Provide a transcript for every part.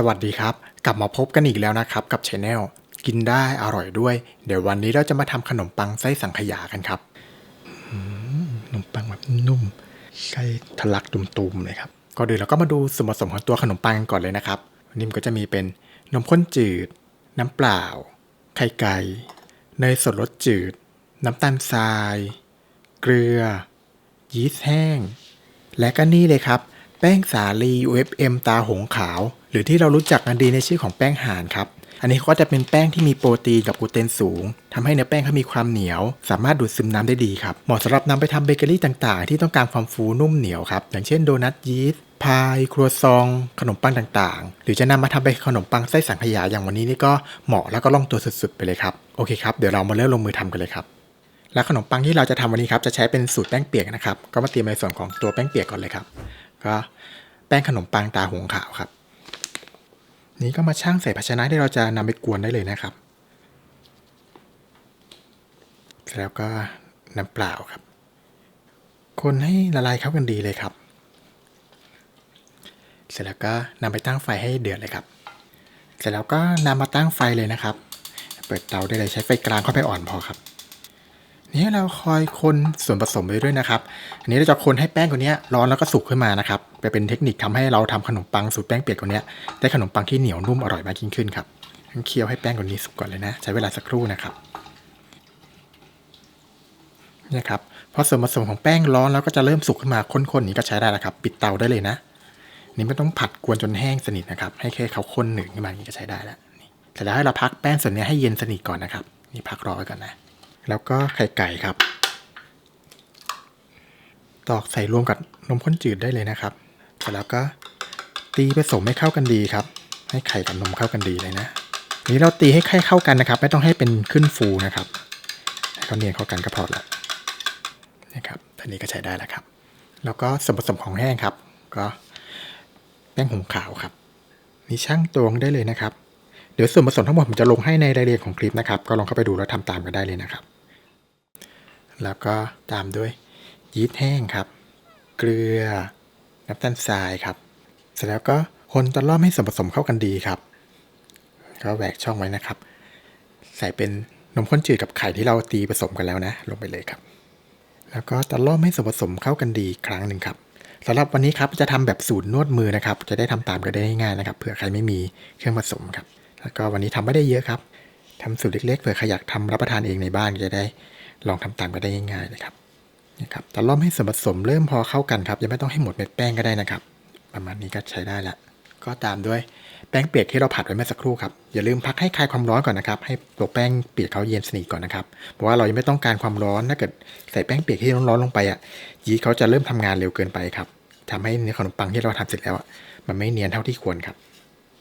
สวัสดีครับ กลับมาพบกันอีกแล้วนะครับ กับช anel กินได้อร่อยด้วย เดี๋ยววันนี้เราจะมาทำขนมปังไส้สังขยากันครับอืมขนมปังแบบนุ่มไส้ทะลักตุ่มๆเลยครับก่อนอื่นเราก็มาดูส่วนผสมของตัวขนมปังก่อนเลยนะครับวันนี้มันก็จะมีเป็นนมข้นจืด น้ำเปล่า ไข่ไก่เนยสดรสจืด น้ำตาลทราย เกลือ ยีสต์แห้ง และก็นี่เลยครับ แป้งสาลี UFM ตาหงขาว หรือที่เรารู้จักกันดีในชื่อของแป้งห่านครับ อันนี้ก็จะเป็นแป้งที่มีโปรตีนกับกลูเตนสูงทำให้เนื้อแป้งเขามีความเหนียว สามารถดูดซึมน้ำได้ดีครับ เหมาะสำหรับนำไปทำเบเกอรี่ต่างๆ ที่ต้องการความฟูนุ่มเหนียวครับ อย่างเช่นโดนัทยีสต์พายครัวซอง ขนมปังต่างๆ หรือจะนำมาทำเป็นขนมปังไส้สังขยาอย่างวันนี้นี่ก็เหมาะแล้วก็ล่องตัวสุดๆไปเลยครับ โอเคครับ เดี๋ยวเรามาเริ่มลงมือทำกันเลยครับ และขนมปังที่เราจะทำวันนี้ครับ จะใช้เป็นสูตรแป้งเปียกนะครับ ก็มาเตรียมในส่วนของตัวแป้งเปียกก่อนเลยครับ ก็แป้งขนมปังตาหงขาวครับ นี้ก็มาช่างใส่ภาชนะที่เราจะนำไปกวนได้เลยนะครับเสร็จแล้วก็น้ำเปล่าครับ คนให้ละลายเข้ากันดีเลยครับ เสร็จแล้วก็นำไปตั้งไฟให้เดือดเลยครับ เสร็จแล้วก็นำมาตั้งไฟเลยนะครับ เปิดเตาได้เลยใช้ไฟกลางเข้าไปอ่อนพอครับ นี่เราคอยคนส่วนผสมไปด้วยนะครับ อันนี้เราจะคนให้แป้งตัวนี้ร้อนแล้วก็สุกขึ้นมานะครับไปเป็นเทคนิคทำให้เราทำขนมปังสูตรแป้งเปียกตัวนี้ได้ขนมปังที่เหนียวนุ่มอร่อยมากยิ่งขึ้นครับต้งเคี่ยวให้แป้งตัวนี้สุกก่อนเลยนะ ใช้เวลาสักครู่นะครับนี่ครับพอส่วนผสมของแป้งร้อนแล้วก็จะเริ่มสุกขึ้นมาข้นๆนี้ก็ใช้ได้แล้วครับ ปิดเตาได้เลยนะ นี่ไม่ต้องผัดกวนจนแห้งสนิทนะครับ ให้แค่เขาข้นหนึ่งขึ้นมาอย่างนี้ก็ใช้ได้แล้วนี่แล้วให้เราพักแป้งส่วนนี้ให้เย็นสนิทก่อนนะครับ นี่พักรอไว้ก่อนนะ แล้วก็ไข่ไก่ครับ ตอกใส่รวมกับนมข้นจืดได้เลยนะครับ เสร็จแล้วก็ตีผสมให้เข้ากันดีครับ ให้ไข่กับนมเข้ากันดีเลยนะ นี้เราตีให้ไข่เข้ากันนะครับ ไม่ต้องให้เป็นขึ้นฟูนะครับให้เขาเนียนเข้ากันก็พอละนะครับทีนี้ก็ใช้ได้แล้วครับ แล้วก็ส่วนผสมของแห้งครับ ก็แป้งหุงขาวครับมีช่างตวงได้เลยนะครับ เดี๋ยวส่วนผสมทั้งหมดผมจะลงให้ในรายละเอียดของคลิปนะครับ ก็ลองเข้าไปดูแล้วทำตามกันได้เลยนะครับ แล้วก็ตามด้วยยีสต์แห้งครับ เกลือ น้ำตาลทรายครับ เสร็จแล้วก็คนตะล่อมให้ส่วนผสมเข้ากันดีครับ ก็แหวกช่องไว้นะครับ ใส่เป็นนมข้นจืดกับไข่ที่เราตีผสมกันแล้วนะ ลงไปเลยครับ แล้วก็ตะล่อมให้ส่วนผสมเข้ากันดีครั้งหนึ่งครับสำหรับวันนี้ครับจะทำแบบสูตรนวดมือนะครับ จะได้ทำตามกันได้ง่ายนะครับเผื่อใครไม่มีเครื่องผสมครับ แล้วก็วันนี้ทำไม่ได้เยอะครับทำสูตรเล็กๆเผื่อใครอยากทำรับประทานเองในบ้านจะได้ลองทำตามกันได้ง่ายๆเลยครับนี่ครับตะล่อมให้ส่วนผสมเริ่มพอเข้ากันครับยังไม่ต้องให้หมดเม็ดแป้งก็ได้นะครับ ประมาณนี้ก็ใช้ได้ละก็ตามด้วยแป้งเปียกที่เราผัดไว้เมื่อสักครู่ครับอย่าลืมพักให้คลายความร้อนก่อนนะครับ ให้ตัวแป้งเปียกเขาเย็นสนิทก่อนนะครับเพราะว่าเรายังไม่ต้องการความร้อนถ้าเกิดใส่แป้งเปียกที่ร้อนๆลงไปอะยีสต์เขาจะเริ่มทำงานเร็วเกินไปครับทำให้เนื้อขนมปังที่เราทำเสร็จแล้วอะมันไม่เนียนเท่าที่ควรครับ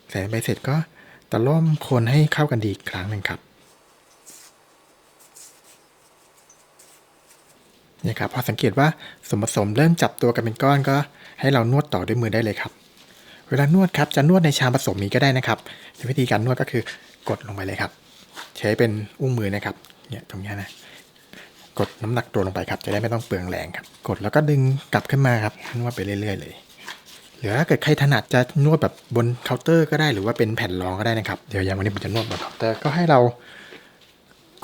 ใส่ไปเสร็จก็ ตะล่อมคนให้เข้ากันดีอีกครั้งหนึ่งครับนี่ครับพอสังเกตว่าส่วนผสมเริ่มจับตัวกันเป็นก้อนก็ ให้เรานวดต่อด้วยมือได้เลยครับ เวลานวดครับจะนวดในชามผสมนี้ก็ได้นะครับวิธีการนวดก็คือกดลงไปเลยครับ ใช้เป็นอุ้งมือนะครับเนี่ยตรงนี้นะกดน้ำหนักตัวลงไปครับ จะได้ไม่ต้องเปลืองแรงครับ กดแล้วก็ดึงกลับขึ้นมาครับนวดไปเรื่อย ๆ เลย หรือถ้าเกิดใครถนัดจะนวดแบบบนเคาน์เตอร์ก็ได้หรือว่าเป็นแผ่นรองก็ได้นะครับเดี๋ยวอย่างวันนี้ผมจะนวดบนเคาน์เตอร์ก็ให้เรา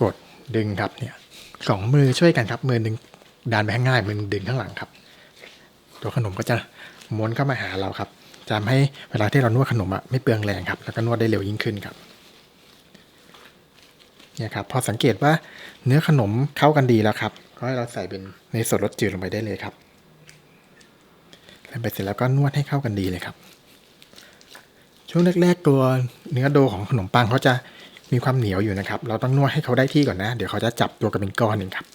กดดึงครับเนี่ยสองมือช่วยกันครับมือหนึ่งดันไปข้างหน้ามือหนึ่งดึงข้างหลังครับ ตัวขนมก็จะม้วนเข้ามาหาเราครับจะทำให้เวลาที่เรานวดขนมอะไม่เปลืองแรงครับ แล้วก็นวดได้เร็วยิ่งขึ้นครับเนี่ยครับพอสังเกตว่าเนื้อขนมเข้ากันดีแล้วครับ ก็ให้เราใส่เป็นในส่วนรสจืดลงไปได้เลยครับ ใส่ไปเสร็จแล้วก็นวดให้เข้ากันดีเลยครับ ช่วงแรกๆตัวเนื้อโดของขนมปังเขาจะมีความเหนียวอยู่นะครับ เราต้องนวดให้เขาได้ที่ก่อนนะ เดี๋ยวเขาจะจับตัวกันเป็นก้อนเองครับ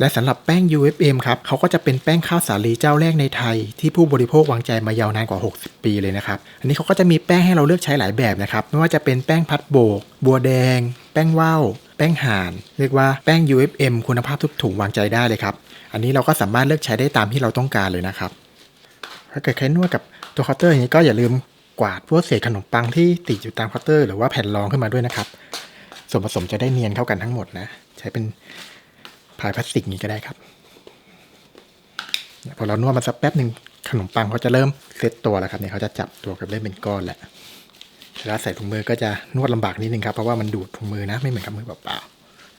และสำหรับแป้ง UFM ครับเขาก็จะเป็นแป้งข้าวสาลีเจ้าแรกในไทย ที่ผู้บริโภควางใจมายาวนานกว่า 60 ปีเลยนะครับ อันนี้เขาก็จะมีแป้งให้เราเลือกใช้หลายแบบนะครับ ไม่ว่าจะเป็นแป้งพัดโบก บัวแดง แป้งว่าวแป้งห่าน เรียกว่าแป้ง UFM คุณภาพทุกถุงวางใจได้เลยครับ อันนี้เราก็สามารถเลือกใช้ได้ตามที่เราต้องการเลยนะครับ ถ้าเกิดใครนวดกับตัวเคาน์เตอร์อย่างนี้ก็อย่าลืมกวาดพวกเศษขนมปังที่ติดอยู่ตามเคาน์เตอร์หรือว่าแผ่นรองขึ้นมาด้วยนะครับ ส่วนผสมจะได้เนียนเข้ากันทั้งหมดนะ ใช้เป็นพายพลาสติกนี้ก็ได้ครับพอเรานวดมันสักแป๊บหนึ่งขนมปังเขาจะเริ่มเซตตัวแล้วครับเนี่ยเขาจะจับตัวกับเริ่มเป็นก้อนแล้วเวลาใส่ถุงมือก็จะนวดลำบากนิดนึงครับเพราะว่ามันดูดถุงมือนะไม่เหมือนกับมือเปล่า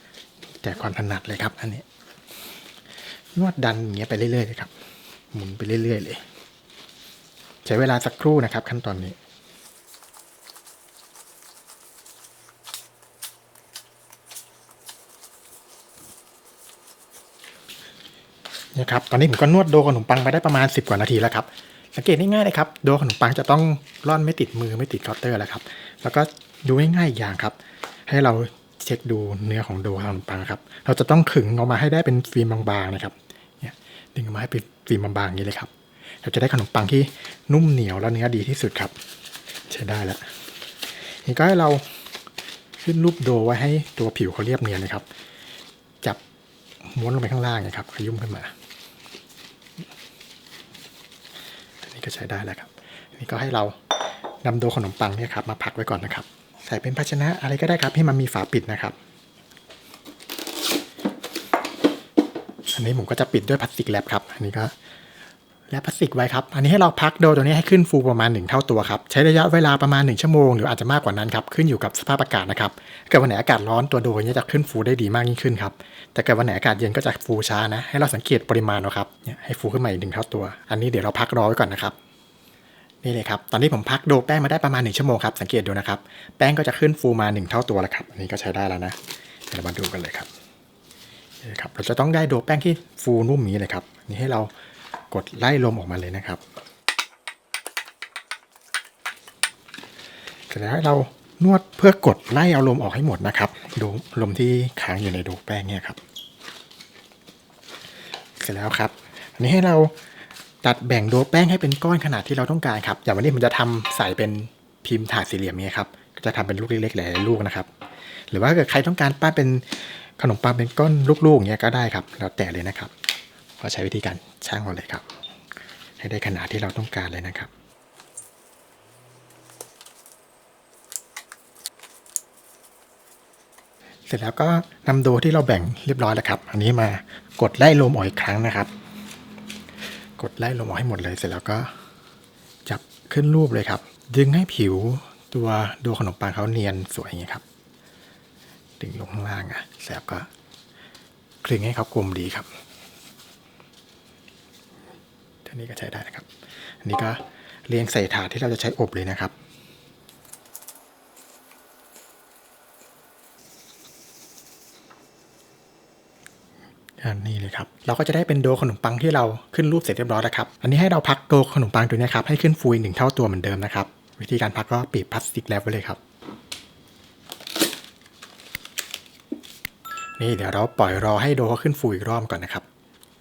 ๆแต่ความถนัดเลยครับ อันนี้ นวดดันอย่างเงี้ยไปเรื่อยๆเลยครับหมุนไปเรื่อยๆเลย ใช้เวลาสักครู่นะครับขั้นตอนนี้นี่ครับตอนนี้ผมก็นวดโดขนมปังไปได้ประมาณ 10 กว่านาทีแล้วครับ สังเกตง่ายๆเลยครับ โดขนมปังจะต้องร่อนไม่ติดมือไม่ติดเคาน์เตอร์แล้วครับ แล้วก็ดูง่ายๆอีกอย่างครับ ให้เราเช็คดูเนื้อของโดขนมปังครับ เราจะต้องขึงออกมาให้ได้เป็นฟิล์มบางๆนะครับ เนี่ยดึงออกมาให้เป็นฟิล์มบางๆอย่างนี้เลยครับ เราจะได้ขนมปังที่นุ่มเหนียวและเนื้อดีที่สุดครับ ใช้ได้แล้วนี่ก็ให้เราขึ้นรูปโดไว้ให้ตัวผิวเขาเรียบเนียนนะครับ จับม้วนลงไปข้างล่างนะครับขยุ่มขึ้นมาอันนี้ก็ใช้ได้แล้วครับอันนี้ก็ให้เรานำโดขนมปังเนี่ยครับมาพักไว้ก่อนนะครับ ใส่เป็นภาชนะอะไรก็ได้ครับให้มันมีฝาปิดนะครับอันนี้ผมก็จะปิดด้วยพลาสติกแรปครับ อันนี้ก็ แรปพลาสติกไว้ครับ อันนี้ให้เราพักโดตัวนี้ให้ขึ้นฟูประมาณ 1 เท่าตัวครับ ใช้ระยะเวลาประมาณ 1 ชั่วโมงหรืออาจจะมากกว่านั้นครับ ขึ้นอยู่กับสภาพอากาศนะครับถ้าเกิดวันไหนอากาศร้อนตัวโดเนี่ยจะขึ้นฟูได้ดีมากยิ่งขึ้นครับ แต่เกิดวันไหนอากาศเย็นก็จะฟูช้านะ ให้เราสังเกตปริมาณนะครับ เนี่ยให้ฟูขึ้นมาอีกหนึ่งเท่าตัว อันนี้เดี๋ยวเราพักรอไว้ก่อนนะครับ นี่เลยครับ ตอนนี้ผมพักโดแป้งมาได้ประมาณ 1 ชั่วโมงครับ สังเกตดูนะครับ แป้งก็จะขึ้นฟูมา 1 เท่าตัวแล้วครับ อันนี้ก็ใช้ได้แล้วนะ เดี๋ยวมาดูกันเลยครับนี่ครับ เราจะต้องได้โดแป้งที่ฟูนุ่มนี้เลยครับ นี่ให้เรา กดไล่ลมออกมาเลยนะครับเสร็จแล้วให้เรานวดเพื่อกดไล่เอาลมออกให้หมดนะครับ ดูลมที่ค้างอยู่ในโดแป้งเนี่ยครับ เสร็จแล้วครับ อันนี้ให้เราตัดแบ่งโดแป้งให้เป็นก้อนขนาดที่เราต้องการครับ อย่างวันนี้ผมจะทำใส่เป็นพิมพ์ถาดสี่เหลี่ยมนี้ครับ จะทำเป็นลูกเล็กๆหลายๆลูกนะครับ หรือว่าถ้าเกิดใครต้องการปั้นเป็นขนมปังเป็นก้อนลูกๆอย่างเงี้ยก็ได้ครับ แล้วแต่เลยนะครับ ก็ใช้วิธีการช่างเอาเลยครับ ให้ได้ขนาดที่เราต้องการเลยนะครับเสร็จแล้วก็นำโดที่เราแบ่งเรียบร้อยแล้วครับ อันนี้มากดไล่ลมออกอีกครั้งนะครับ กดไล่ลมออกให้หมดเลย เสร็จแล้วก็จับขึ้นรูปเลยครับ ดึงให้ผิวตัวโดขนมปังเขาเนียนสวยอย่างนี้ครับ ดึงลงข้างล่างอะเสร็จแล้วก็คลึงให้เขากลมดีครับ ท่านี้ก็ใช้ได้นะครับ อันนี้ก็เรียงใส่ถาดที่เราจะใช้อบเลยนะครับ อันนี้เลยครับ เราก็จะได้เป็นโดขนมปังที่เราขึ้นรูปเสร็จเรียบร้อยแล้วครับ อันนี้ให้เราพักโดขนมปังตัวนี้ครับให้ขึ้นฟูอีกหนึ่งเท่าตัวเหมือนเดิมนะครับ วิธีการพักก็ปิดพลาสติกแรปไว้เลยครับนี่เดี๋ยวเราปล่อยรอให้โดเขาขึ้นฟูอีกรอบก่อนนะครับ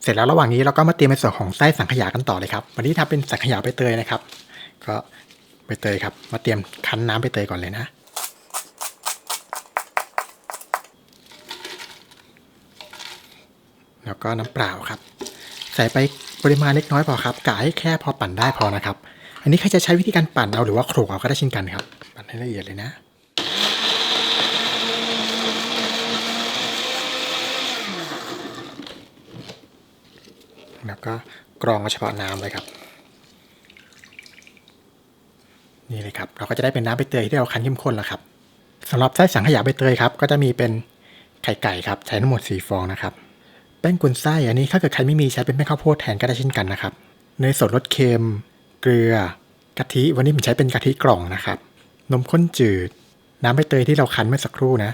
เสร็จแล้วระหว่างนี้เราก็มาเตรียมในส่วนของไส้สังขยากันต่อเลยครับ วันนี้ทำเป็นสังขยาใบเตยนะครับ ก็ใบเตยครับ มาเตรียมคั้นน้ำใบเตยก่อนเลยนะแล้วก็น้ำเปล่าครับ ใส่ไปปริมาณเล็กน้อยพอครับกะให้แค่พอปั่นได้พอนะครับ อันนี้ใครจะใช้วิธีการปั่นเอาหรือว่าโขลกเอาก็ได้เช่นกันครับ ปั่นให้ละเอียดเลยนะ แล้วก็กรองเฉพาะน้ำเลยครับ นี่เลยครับ เราก็จะได้เป็นน้ำใบเตยที่เราคั้นเข้มข้นแล้วครับสำหรับไส้สังขยาใบเตยครับ ก็จะมีเป็นไข่ไก่ครับ ใช้ทั้งหมด 4 ฟองนะครับ แป้งกุนไส้อันนี้ถ้าเกิดใครไม่มีใช้เป็นแป้งข้าวโพดแทนก็ได้เช่นกันนะครับ เนยสดรสเค็ม เกลือกะทิ วันนี้ผมใช้เป็นกะทิกล่องนะครับ นมข้นจืด น้ำใบเตยที่เราคั้นเมื่อสักครู่นะ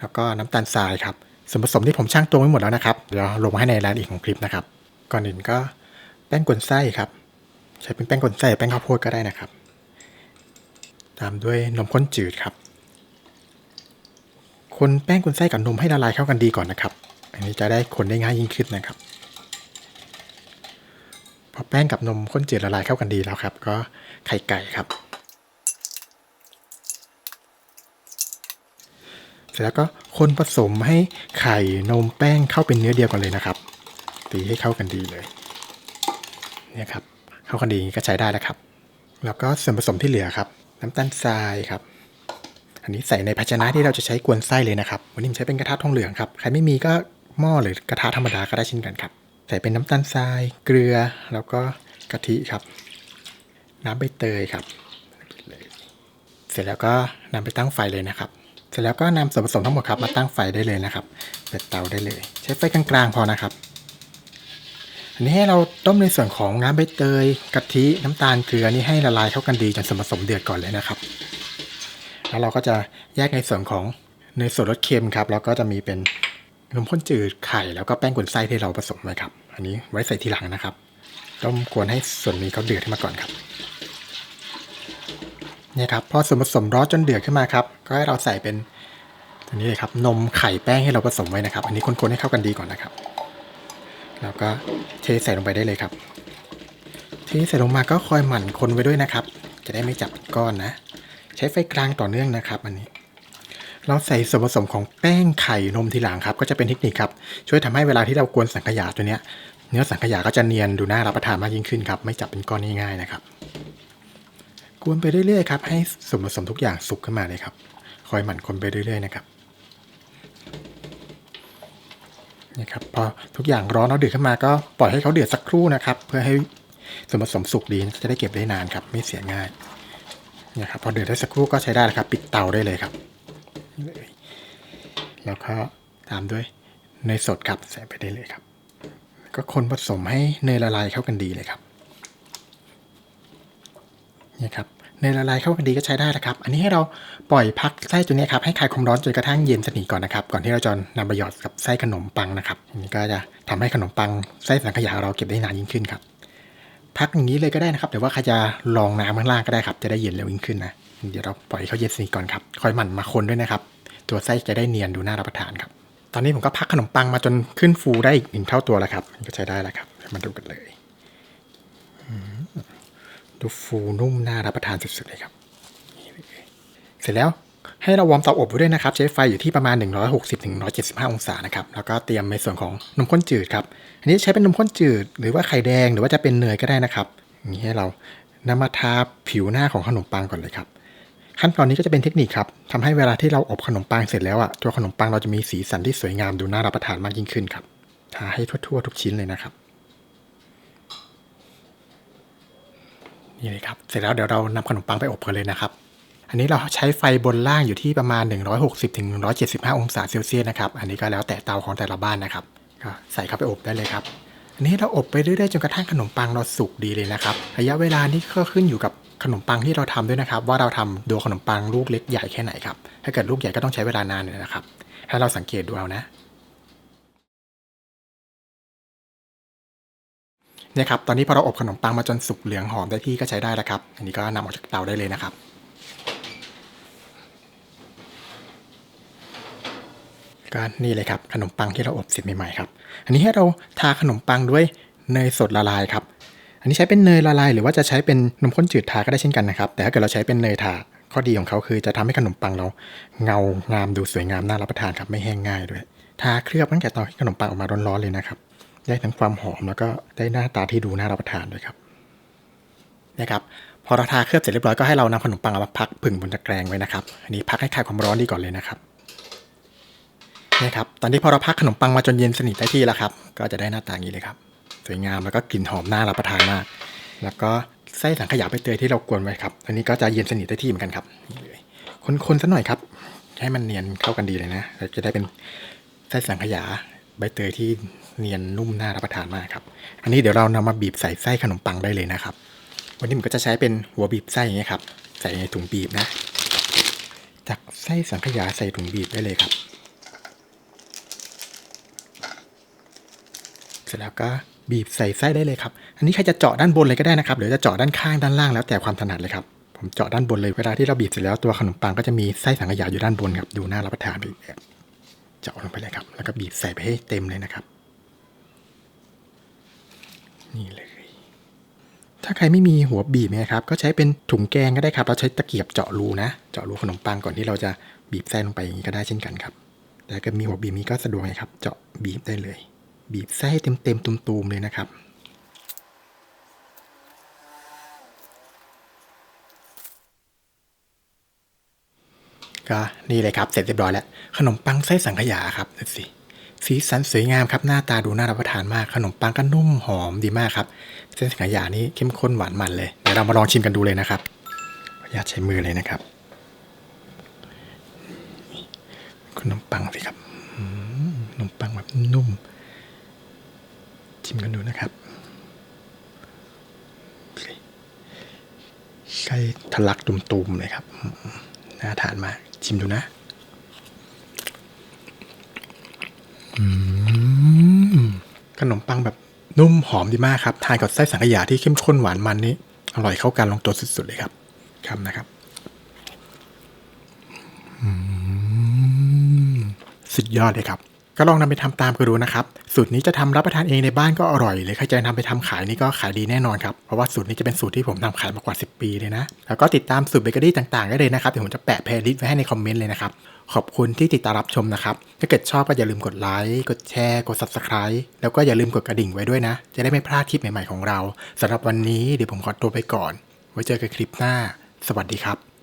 แล้วก็น้ำตาลทรายครับ ส่วนผสมที่ผมช่างตวงไว้หมดแล้วนะครับ เดี๋ยวลงมาให้ในรายละเอียดของคลิปนะครับ ก่อนอื่นก็แป้งกวนไส้ครับ ใช้เป็นแป้งกวนไส้หรือแป้งข้าวโพดก็ได้นะครับ ตามด้วยนมข้นจืดครับ คนแป้งกวนไส้กับนมให้ละลายเข้ากันดีก่อนนะครับ อันนี้จะได้คนได้ง่ายยิ่งขึ้นนะครับพอแป้งกับนมข้นจืดละลายเข้ากันดีแล้วครับ ก็ไข่ไก่ครับ เสร็จแล้วก็คนผสมให้ไข่นมแป้งเข้าเป็นเนื้อเดียวกันเลยนะครับ ตีให้เข้ากันดีเลยเนี่ยครับเข้ากันดีก็ใช้ได้แล้วครับ แล้วก็ส่วนผสมที่เหลือครับ น้ำตาลทรายครับ อันนี้ใส่ในภาชนะที่เราจะใช้กวนไส้เลยนะครับ วันนี้ผมใช้เป็นกระทะทองเหลืองครับ ใครไม่มีก็หม้อหรือกระทะธรรมดาก็ได้เช่นกันครับ ใส่เป็นน้ำตาลทราย เกลือ แล้วก็กะทิครับ น้ำใบเตยครับ เสร็จแล้วก็นำไปตั้งไฟเลยนะครับ เสร็จแล้วก็นำส่วนผสมทั้งหมดครับมาตั้งไฟได้เลยนะครับเปิดเตาได้เลย ใช้ไฟกลางๆพอนะครับ อันนี้ให้เราต้มในส่วนของน้ำใบเตยกะทิน้ำตาลเกลือนี่ให้ละลายเข้ากันดีจนส่วนผสมเดือดก่อนเลยนะครับ แล้วเราก็จะแยกในส่วนของเนยสดรสเค็มครับแล้วก็จะมีเป็นนมข้นจืดไข่แล้วก็แป้งกวนไส้ที่เราผสมไว้ครับ อันนี้ไว้ใส่ทีหลังนะครับ ต้มกวนให้ส่วนนี้เขาเดือดขึ้นมาก่อนครับนี่ครับพอส่วนผสมร้อนจนเดือดขึ้นมาครับ ก็ให้เราใส่เป็นตัวนี้เลยครับนมไข่แป้งให้เราผสมไว้นะครับ อันนี้คนๆให้เข้ากันดีก่อนนะครับ แล้วก็เทใส่ลงไปได้เลยครับ เทใส่ลงมาก็คอยหมั่นคนไว้ด้วยนะครับ จะได้ไม่จับก้อนนะ ใช้ไฟกลางต่อเนื่องนะครับ อันนี้ เราใส่ส่วนผสมของแป้งไข่นมทีหลังครับ ก็จะเป็นเทคนิคครับ ช่วยทำให้เวลาที่เรากวนสังขยาตัวเนี้ย เนื้อสังขยาก็จะเนียนดูน่ารับประทานมากยิ่งขึ้นครับ ไม่จับเป็นก้อนง่ายๆนะครับ กวนไปเรื่อยๆครับ ให้ส่วนผสมทุกอย่างสุกขึ้นมาเลยครับ คอยหมั่นคนไปเรื่อยๆนะครับ นี่ครับพอทุกอย่างร้อนแล้วเดือดขึ้นมาก็ปล่อยให้เขาเดือดสักครู่นะครับ เพื่อให้ส่วนผสมสุกดีจะได้เก็บได้นานครับ ไม่เสียง่ายเนี่ยครับพอเดือดได้สักครู่ก็ใช้ได้แล้วครับ ปิดเตาได้เลยครับแล้วก็ตามด้วยเนยสดครับใส่ไปได้เลยครับ ก็คนผสมให้เนยละลายเข้ากันดีเลยครับนี่ครับ เนละลายเข้ากันดีก็ใช้ได้แล้วครับ อันนี้ให้เราปล่อยพักไส้ตัวนี้ครับให้คลายความร้อนจนกระทั่งเย็นสนิทก่อนนะครับ ก่อนที่เราจะนำไปหยอดกับไส้ขนมปังนะครับนนี้ก็จะทำให้ขนมปังไส้สังขยาเราเก็บได้นานยิ่งขึ้นครับ พักอย่างนี้เลยก็ได้นะครับหรือว่าใครจะลองน้ำข้างล่างก็ได้ครับ จะได้เย็นเร็วยิ่งขึ้นนะ เดี๋ยวเราปล่อยให้เขาเย็นสนิทก่อนครับ คอยหมั่นมาคนด้วยนะครับ ตัวไส้จะได้เนียนดูน่ารับประทานครับ ตอนนี้ผมก็พักขนมปังมาจนขึ้นฟูได้อีกหนึ่งเท่าตัวแล้วครับ ก็ใช้ได้แล้วครับ มาดูกันเลย ดูฟูนุ่มน่ารับประทานสุดๆเลยครับเลยเสร็จแล้วให้เราวอร์มเตาอบไว้ด้วยนะครับ ใช้ไฟอยู่ที่ประมาณ 160-175 องศานะครับ แล้วก็เตรียมในส่วนของนมข้นจืดครับ อันนี้ใช้เป็นนมข้นจืด หรือว่าไข่แดงหรือว่าจะเป็นเนยก็ได้นะครับอย่างนี้ให้เรานำมาทาผิวหน้าของขนมปังก่อนเลยครับ ขั้นตอนนี้ก็จะเป็นเทคนิคครับทำให้เวลาที่เราอบขนมปังเสร็จแล้วอะตัวขนมปังเราจะมีสีสันที่สวยงามดูน่ารับประทานมากยิ่งขึ้นครับทาให้ทั่วๆ ทุกชิ้นเลยนะครับ นี่เลยครับ เสร็จแล้วเดี๋ยวเรานำขนมปังไปอบกันเลยนะครับ อันนี้เราใช้ไฟบนล่างอยู่ที่ประมาณ 160-175 องศาเซลเซียสนะครับ อันนี้ก็แล้วแต่เตาของแต่ละบ้านนะครับก็ใส่เข้าไปอบได้เลยครับอันนี้เราอบไปเรื่อยๆจนกระทั่งขนมปังเราสุกดีเลยนะครับระยะเวลานี้ก็ขึ้นอยู่กับขนมปังที่เราทำด้วยนะครับ ว่าเราทำตัวขนมปังลูกเล็กใหญ่แค่ไหนครับถ้าเกิดลูกใหญ่ก็ต้องใช้เวลานานเลยนะครับ ให้เราสังเกตดูเอานะ เนี่ยครับ ตอนนี้พอเราอบขนมปังมาจนสุกเหลืองหอมได้ที่ก็ใช้ได้แล้วครับ อันนี้ก็นำออกจากเตาได้เลยนะครับก็นี่เลยครับขนมปังที่เราอบเสร็จใหม่ๆครับ อันนี้ให้เราทาขนมปังด้วยเนยสดละลายครับ อันนี้ใช้เป็นเนยละลาย หรือว่าจะใช้เป็นนมข้นจืดทาก็ได้เช่นกันนะครับ แต่ถ้าเกิดเราใช้เป็นเนยทาข้อดีของเขาคือจะทำให้ขนมปังเราเงางามดูสวยงามน่ารับประทานครับไม่แห้งง่ายด้วย ทาเคลือบตั้งแต่ตอนที่ขนมปังออกมาร้อนๆเลยนะครับ ได้ทั้งความหอมแล้วก็ได้หน้าตาที่ดูน่ารับประทานด้วยครับนะครับพอเราทาเคลือบเสร็จเรียบร้อยก็ให้เรานำขนมปังมาพักผึ่งบนตะแกรงไว้นะครับอันนี้พักให้คลายความร้อนดีก่อนเลยนะครับนี่ครับตอนนี้พอเราพักขนมปังมาจนเย็นสนิทได้ที่แล้วครับ ก็จะได้หน้าตาอย่างนี้เลยครับ สวยงามแล้วก็กลิ่นหอมน่ารับประทานมาก แล้วก็ไส้สังขยาใบเตยที่เรากวนไว้ครับอันนี้ก็จะเย็นสนิทได้ที่เหมือนกันครับนี่เลยคนๆสักหน่อยครับ ให้มันเนียนเข้ากันดีเลยนะเราจะได้เป็นไส้สังขยา ใบเตยที่เนียนนุ่มน่ารับประทานมากครับ อันนี้เดี๋ยวเรานำมาบีบใส่ไส้ขนมปังได้เลยนะครับ วันนี้ผมก็จะใช้เป็นหัวบีบไส้อย่างนี้ยครับ ใส่ในถุงบีบนะจากไส้สังขยาใส่ถุงบีบได้เลยครับ เสร็จแล้วก็บีบใส่ไส้ได้เลยครับ อันนี้ใครจะเจาะด้านบนเลยก็ได้นะครับ หรือจะเจาะด้านข้างด้านล่างแล้วแต่ความถนัดเลยครับ ผมเจาะด้านบนเลยเวลาที่เราบีบเสร็จแล้วตัวขนมปังก็จะมีไส้สังขยาอยู่ด้านบนครับ ดูน่ารับประทานไปอีกแบบ เจาะลงไปเลยครับ แล้วก็บีบใส่ไปให้เต็มเลยนะครับ นี่เลย ถ้าใครไม่มีหัวบีบนะครับ ก็ใช้เป็นถุงแกงก็ได้ครับเราใช้ตะเกียบเจาะรูนะ เจาะรูขนมปังก่อนที่เราจะบีบไส้ลงไปอย่างนี้ก็ได้เช่นกันครับ แต่ก็มีหัวบีบนี้ก็สะดวกนะครับ เจาะบีบได้เลย บีบไส้เต็มเต็มๆตุ่มๆเลยนะครับ ก็นี่เลยครับเสร็จเรียบร้อยแล้วขนมปังไส้สังขยาครับดูสิสีสันสวยงามครับหน้าตาดูน่ารับประทานมากขนมปังก็นุ่มหอมดีมากครับเส้นสังขยานี้เข้มข้นหวานมันเลยเดี๋ยวเรามาลองชิมกันดูเลยนะครับขออนุญาตใช้มือเลยนะครับขนมปังสิครับขนมปังแบบนุ่มชิมกันดูนะครับไส้ทะลักตุ่มๆเลยครับน่าทานมาก ชิมดูนะขนมปังแบบนุ่มหอมดีมากครับทานกับไส้สังขยาที่เข้มข้นหวานมันนี้อร่อยเข้ากันลงตัวสุดๆเลยครับคำนะครับสุดยอดเลยครับ ก็ลองนำไปทำตามกันดูนะครับสูตรนี้จะทำรับประทานเองในบ้านก็อร่อยเลยใครจะนำไปทำขายนี่ก็ขายดีแน่นอนครับเพราะว่าสูตรนี้จะเป็นสูตรที่ผมทำขายมากว่า 10 ปีเลยนะแล้วก็ติดตามสูตรเบเกอรี่ต่างๆได้เลยนะครับเดี๋ยวผมจะแปะเพลย์ลิสต์ไว้ให้ในคอมเมนต์เลยนะครับขอบคุณที่ติดตามรับชมนะครับ ถ้าเกิดชอบก็อย่าลืมกดไลค์กดแชร์กด subscribe แล้วก็อย่าลืมกดกระดิ่งไว้ด้วยนะ จะได้ไม่พลาดคลิปใหม่ๆของเราสำหรับวันนี้เดี๋ยวผมขอตัวไปก่อน ไว้เจอกันคลิปหน้า สวัสดีครับ